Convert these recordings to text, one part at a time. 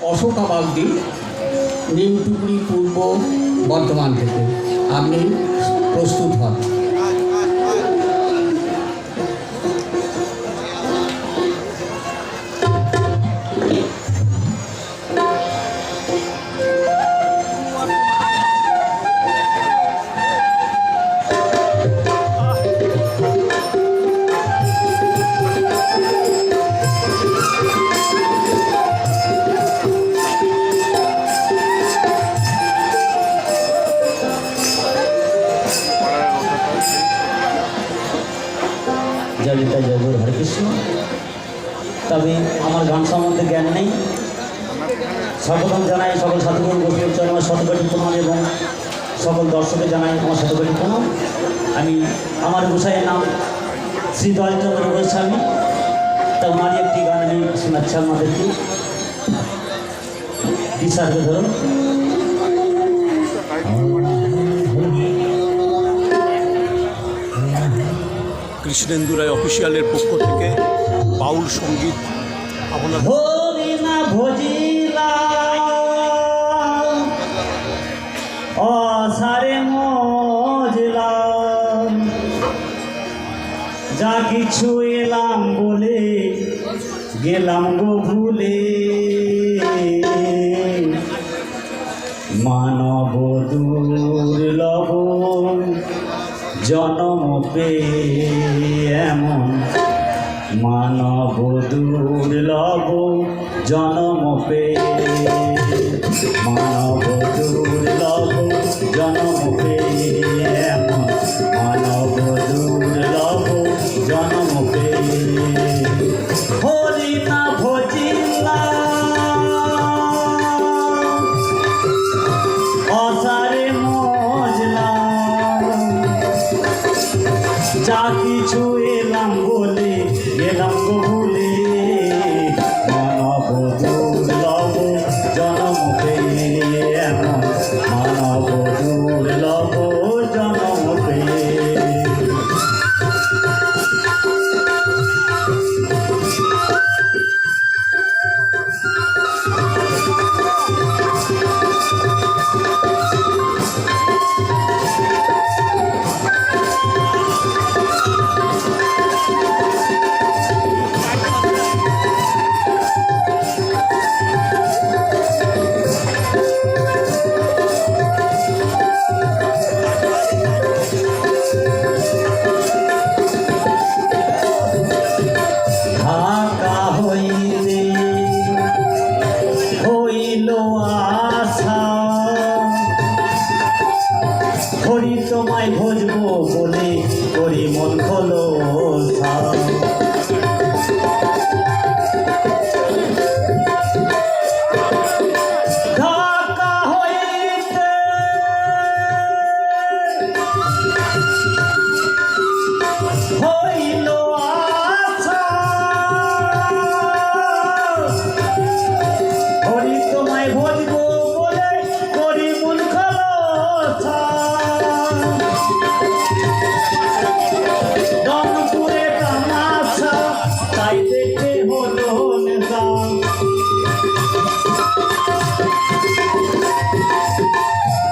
অশোকা বাগদি নিউটুকুড়ি পূর্ব বর্ধমান থেকে। আপনি প্রস্তুত হন। হরেকৃষ্ণ তবে আমার গান সম্বন্ধে জ্ঞান নেই। সর্বপ্রথম জানাই সকল সাধুগুরু গোষ্ঠীর আমার শতকোটি প্রণাম এবং সকল দর্শকে জানাই আমার শতকোটি প্রণাম। আমি, আমার গোসাইয়ের নাম শ্রী দয়াচন্দ্র গোস্বামী। তা ওনারই একটি গান আমি শোনাচ্ছি আমাদেরকে বিশাখে ধরুন। কৃষ্ণেন্দু রায় অফিসিয়ালের পক্ষ থেকে বাউল সংগীত আপনার যা কিছু এলাম বলে, গেলাম গো ভুলে। মানব দুর্লভ জনম পেয়ে এমন মানব দুর্লভ জনম পেয়ে মানব দুর্লভ জনম পেয়ে পেয়ে তোমায় ভজবো বলে করি মন খোলো।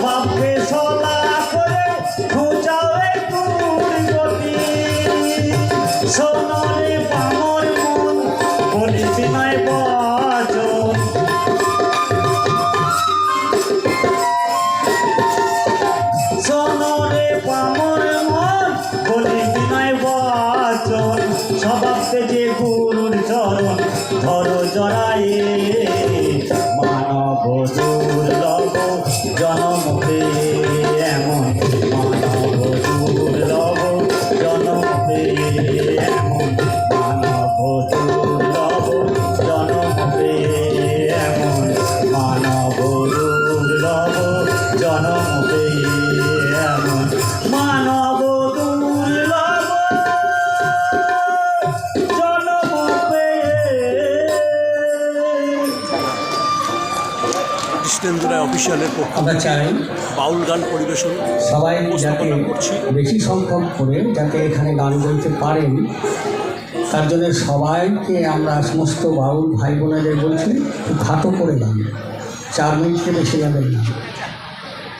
salvar কৃষ্ণেন্দু রায় অফিসিয়ালের পক্ষ চাই বাউল গান পরিবেশন সবাই যাতে উপস্থাপনা করছি। বেশি সংখ্যক করে যাতে এখানে গান গাইতে পারেন। তার জন্য সবাইকে আমরা সমস্ত বাউল ভাই বোনেদের বলছি একটু খাটো করে গান। চার মিনিটকে বেশি যাবেন না।